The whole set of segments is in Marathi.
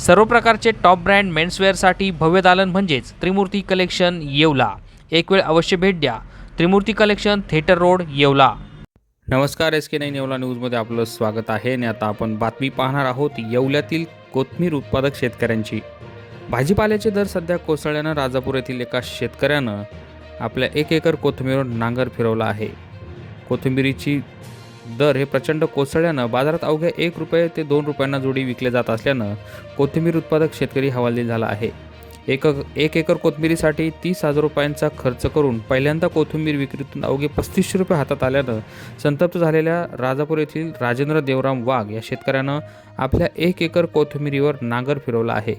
सर्व प्रकारचे टॉप ब्रँड मेन्सवेअरसाठी भव्य दालन म्हणजेच त्रिमूर्ती कलेक्शन येवला. एक वेळ अवश्य भेट द्या. Trimurti collection theatre road Yeola. नमस्कार एस के नाईन येवला न्यूजमध्ये आपलं स्वागत आहे. आणि आता आपण बातमी पाहणार आहोत येवल्यातील कोथमीर उत्पादक शेतकऱ्यांची. भाजीपाल्याचे दर सध्या कोसळल्यानं राजापूर येथील एका शेतकऱ्यानं आपल्या एक एकर कोथिंबीरवर नांगर फिरवला आहे. कोथिंबिरीची दर हे प्रचंड कोसळल्यानं बाजारात अवघ्या एक रुपये ते दोन रुपयांना जोडी विकले जात असल्यानं कोथिंबीर उत्पादक शेतकरी हवालदिल झाला आहे. एक एक एकर कोथिंबिरीसाठी तीस हजार रुपयांचा खर्च करून पहिल्यांदा कोथिंबीर विक्रीतून अवघे पस्तीसशे रुपये हातात आल्यानं संतप्त झालेल्या राजापूर येथील राजेंद्र देवराम वाघ या शेतकऱ्यानं आपल्या एक एकर कोथिंबिरीवर नांगर फिरवला आहे.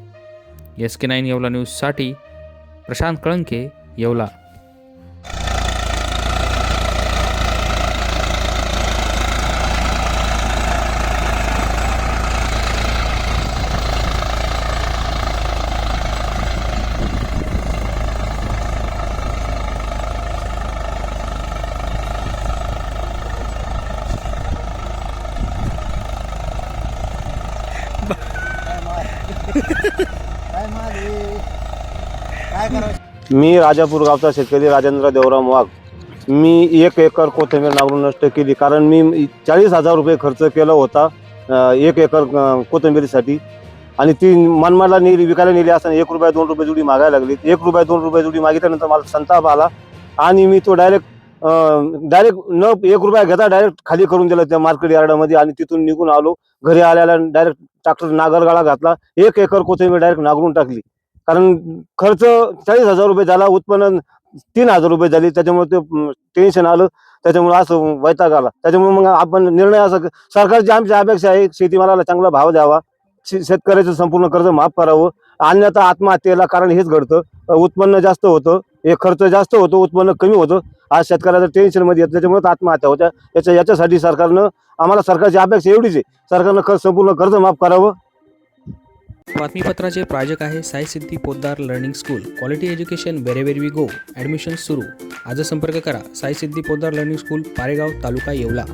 एस के नाईन येवला न्यूजसाठी प्रशांत कळंके येवला. मी राजापूर गावचा शेतकरी राजेंद्र देवराम वाघ. मी एक एकर कोथिंबीर नांगरून नष्ट केली कारण मी चाळीस हजार रुपये खर्च केला होता एक एकर कोथिंबीरीसाठी. आणि ती मनमाडला नेली विकायला नेली असताना एक रुपया दोन रुपये जुडी मागायला लागली. एक रुपया दोन रुपये जुडी मागितल्यानंतर मला संताप आला आणि मी तो डायरेक्ट डायरेक्ट न एक रुपया घेता डायरेक्ट खाली करून दिला त्या मार्केट यार्डामध्ये आणि तिथून निघून आलो. घरी आल्याला डायरेक्ट ट्रॅक्टर नागरगाळा घातला. एक एकर कोथिंबीर डायरेक्ट नागरून टाकली. कारण खर्च चाळीस हजार रुपये झाला उत्पन्न तीन हजार रुपये झाली. त्याच्यामुळे ते टेन्शन आलं. त्याच्यामुळे असं वैताग आला. त्याच्यामुळे मग आपण निर्णय असा सरकारची आमची अपेक्षा आहे शेतीमालाला चांगला भाव द्यावा. शे- शेतकऱ्याचं संपूर्ण कर्ज माफ करावं. अन्यथा आत्महत्येला कारण हेच घडतं. उत्पन्न जास्त होतं. हे खर्च जास्त होतो उत्पन्न कमी होतं. आज शेतकऱ्याचं टेन्शनमध्ये येत त्याच्यामुळे आत्महत्या होत्या. याच्या याच्यासाठी सरकारनं आम्हाला सरकारची अपेक्षा एवढीच आहे. सरकारनं खर्च संपूर्ण कर्ज माफ करावं. बातमीपत्राचे प्रायोजक आहे Sai Siddhi Podar learning school. Quality education wherever we go admission सुरू. आज संपर्क करा. Sai Siddhi Podar learning school Paregaon taluka Yeola.